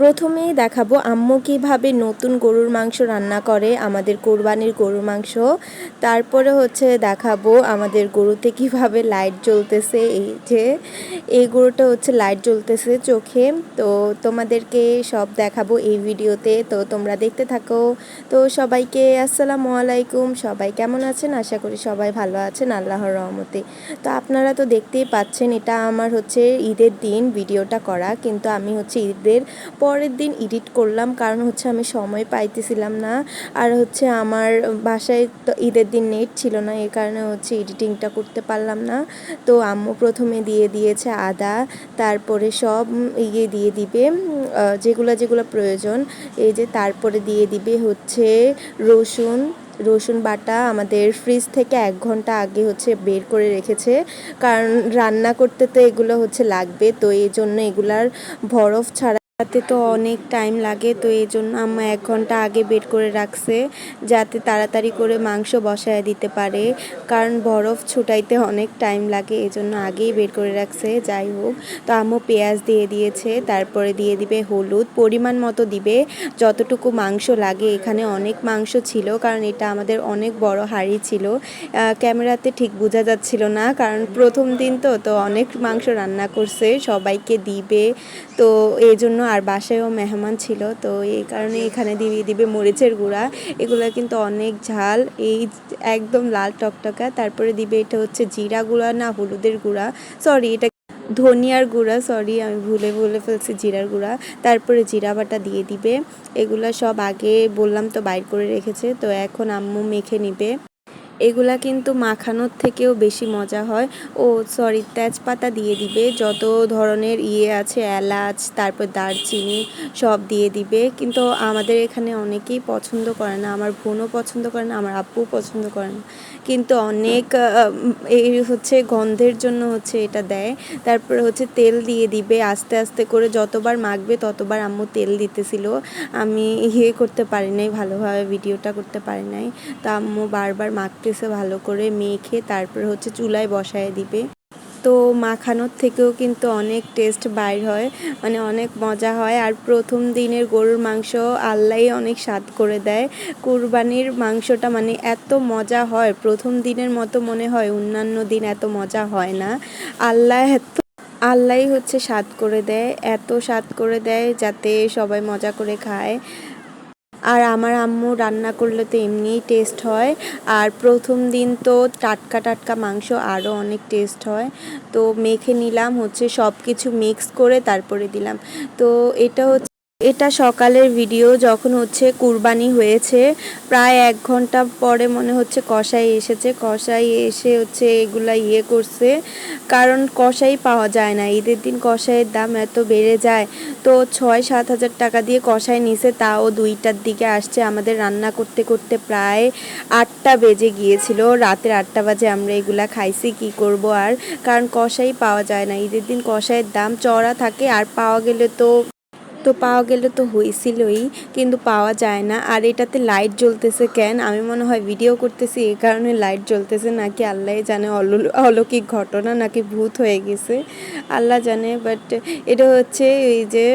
প্রথমেই দেখাবো আম্মু কীভাবে নতুন গরুর মাংস রান্না করে আমাদের কোরবানির গরুর মাংস। তারপরে হচ্ছে দেখাবো আমাদের গরুতে কীভাবে লাইট জ্বলতেছে, এই যে, এই গরুটা হচ্ছে লাইট জ্বলতেছে চোখে। তো তোমাদেরকে সব দেখাবো এই ভিডিওতে, তো তোমরা দেখতে থাকো। তো সবাইকে আসসালামু আলাইকুম, সবাই কেমন আছেন? আশা করি সবাই ভালো আছেন, আল্লাহর রহমতে। তো আপনারা তো দেখতেই পাচ্ছেন, এটা আমার হচ্ছে ঈদের দিন, ভিডিওটা করা। কিন্তু আমি হচ্ছে ঈদের পরের দিন এডিট করলাম, কারণ হচ্ছে আমি সময় পাইতেছিলাম না। আর হচ্ছে আমার বাসায় তো ঈদের দিন নেট ছিল না এই কারণে হচ্ছে এডিটিংটা করতে পারলাম না। তো আম্মু প্রথমে দিয়ে দিয়েছে আদা, তারপরে সব ইয়ে দিয়ে দিবে যেগুলো যেগুলো প্রয়োজন। এই যে তারপরে দিয়ে দিবে হচ্ছে রসুন রসুন বাটা আমাদের ফ্রিজ থেকে এক ঘণ্টা আগে হচ্ছে বের করে রেখেছে। কারণ রান্না করতে তো এগুলো হচ্ছে লাগবে, তো এই জন্য এগুলার বরফ ছাড়া তাতে তো অনেক টাইম লাগে, তো এই জন্য আম্মা এক ঘণ্টা আগে বের করে রাখছে, যাতে তাড়াতাড়ি করে মাংস বসায় দিতে পারে, কারণ বরফ ছুটাইতে অনেক টাইম লাগে, এই জন্য আগেই বের করে রাখছে, যাই হোক। তো আম্মু পেঁয়াজ দিয়ে দিয়েছে, তারপরে দিয়ে দিবে হলুদ, পরিমাণ মতো দিবে, যতটুকু মাংস লাগে, এখানে অনেক মাংস ছিল, কারণ এটা আমাদের অনেক বড় হাঁড়ি ছিল। ক্যামেরাতে ঠিক বোঝা যাচ্ছিল না, কারণ প্রথম দিন তো তো অনেক মাংস রান্না করছে, সবাইকে দিবে, তো এই জন্য আর বাসায়ও মেহমান ছিল, তো এই কারণে এখানে দিয়ে দিবে মরিচের গুঁড়া। এগুলো কিন্তু অনেক ঝাল, এই একদম লাল টকটকা। তারপরে দিবে এটা হচ্ছে জিরা গুঁড়া না হলুদের গুঁড়া। সরি এটা ধনিয়ার গুঁড়া সরি আমি ভুলে ভুলে ফেলছি জিরার গুঁড়া। তারপরে জিরা বাটা দিয়ে দিবে। এগুলো সব আগে বললাম তো বাইর করে রেখেছে, তো এখন আম্মু মেখে নিবে। এগুলা কিন্তু মাখানোর থেকেও বেশি মজা হয়। ও সরি তেজপাতা দিয়ে দিবে, যত ধরনের ইয়ে আছে, এলাচ, তারপর দারচিনি সব দিয়ে দিবে। কিন্তু আমাদের এখানে অনেকেই পছন্দ করে না, আমার বোনও পছন্দ করে না, আমার আব্বুও পছন্দ করে না। কিন্তু অনেক এই হচ্ছে গন্ধের জন্য হচ্ছে এটা দেয়। তারপরে হচ্ছে তেল দিয়ে দিবে, আস্তে আস্তে করে যতবার মাখবে ততবার আম্মু তেল দিতেছিল। আমি ইয়ে করতে পারি নাই, ভালোভাবে ভিডিওটা করতে পারি নাই। তা আম্মু বারবার মাখতেছে ভালো করে মেখে তারপরে হচ্ছে চুলায় বসায় দিবে। তো মাখানোর থেকেও কিন্তু অনেক টেস্ট বাইর হয় মানে অনেক মজা হয়। আর প্রথম দিনের গরুর মাংস আল্লাহ অনেক স্বাদ করে দেয়। কুরবানির মাংসটা মানে এত মজা হয়, প্রথম দিনের মতো মনে হয় অন্যান্য দিন এত মজা হয় না। আল্লাহ এত আল্লাহ হচ্ছে স্বাদ করে দেয়, এত স্বাদ করে দেয় যাতে সবাই মজা করে খায়। আর আমার আম্মু রান্না করলে তো এমনিই টেস্ট হয়। আর প্রথম দিন তো টাটকা টাটকা মাংস আরও অনেক টেস্ট হয়। তো মেখে নিলাম, হচ্ছে সব কিছু মিক্স করে তারপরে দিলাম। তো এটা হচ্ছে এটা সকালের ভিডিও যখন হচ্ছে কুরবানি হয়েছে, প্রায় এক ঘণ্টা পরে মনে হচ্ছে কষাই এসেছে। কষাই এসে হচ্ছে এগুলা ইয়ে করছে। কারণ কষাই পাওয়া যায় না। ঈদের দিন কষাইয়ের দাম এত বেড়ে যায়। তো ছয়, সাত হাজার টাকা দিয়ে কষাই নিছে, তাও দুইটার দিকে আসছে। আমাদের রান্না করতে করতে প্রায় আটটা বেজে গিয়েছিল। রাতের আটটা বাজে আমরা এগুলা খাইছি, কি করব আর? কারণ কষাই পাওয়া যায় না। ঈদের দিন কষাইয়ের দাম চড়া থাকে আর পাওয়া গেলে তো তো পাওয়া গেলে তো হয়েছিলই কিন্তু পাওয়া যায় না। আর এটাতে লাইট জ্বলতেছে কেন? আমি মনে হয় ভিডিও করতেছি, এ কারণে লাইট জ্বলতেছে নাকি আল্লাহ জানে অলৌকিক ঘটনা নাকি ভূত হয়ে গেছে। আল্লাহ জানে বাট এটা হচ্ছে এই যে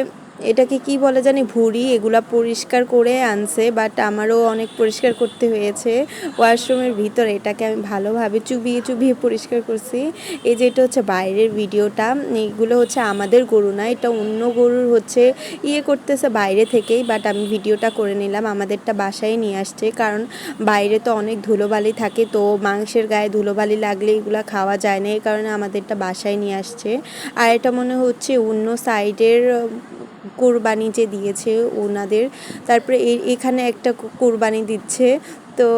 এটাকে কি বলে জানি, ভুড়ি, এগুলা পরিষ্কার করে আনছে বাট আমারও অনেক পরিষ্কার করতে হয়েছে। ওয়াশরুমের ভিতরে এটাকে আমি ভালোভাবে চুবিয়ে চুবিয়ে পরিষ্কার করছি। এই যে এটা হচ্ছে বাইরের ভিডিওটা এইগুলো হচ্ছে আমাদের গরু না, এটা অন্য গরুর হচ্ছে ইয়ে করতেছে বাইরে থেকেই বাট আমি ভিডিওটা করে নিলাম, আমাদেরটা বাসায় নিয়ে আসছে, কারণ বাইরে তো অনেক ধুলোবালি থাকে, তো মাংসের গায়ে ধুলোবালি লাগলে এগুলো খাওয়া যায় না, এই কারণে আমাদেরটা বাসায় নিয়ে আসছে। আর এটা মনে হচ্ছে অন্য সাইডের কোরবানি যে দিয়েছে ওনাদের, তারপরে এখানে একটা কোরবানি দিচ্ছে। তো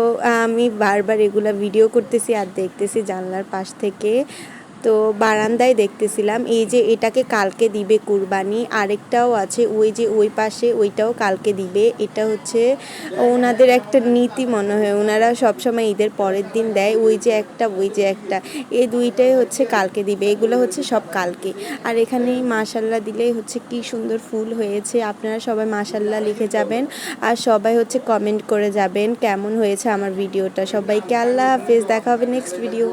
আমি বারবার এগুলা ভিডিও করতেছি আর দেখতেছি জানলার পাশ থেকে। তো বারান্দায় দেখতেছিলাম, এই যে এটাকে কালকে দিবে কুরবানি, আরেকটাও আছে ওই যে ওই পাশে ওইটাও কালকে দিবে। এটা হচ্ছে ওনাদের একটা নীতি মনে হয়, ওনারা সবসময় ঈদের পরের দিন দেয়, ওই যে একটা, ওই যে একটা। এই দুইটাই হচ্ছে কালকে দিবে, এগুলো হচ্ছে সব কালকে। আর এখানে মাসাল্লাহ দিলেই হচ্ছে কি সুন্দর ফুল হয়েছে, আপনারা সবাই মাসাল্লাহ লিখে যাবেন আর সবাই হচ্ছে কমেন্ট করে যাবেন, কেমন হয়েছে আমার ভিডিওটা। সবাইকে আল্লাহ হাফেজ, দেখা হবে নেক্সট ভিডিও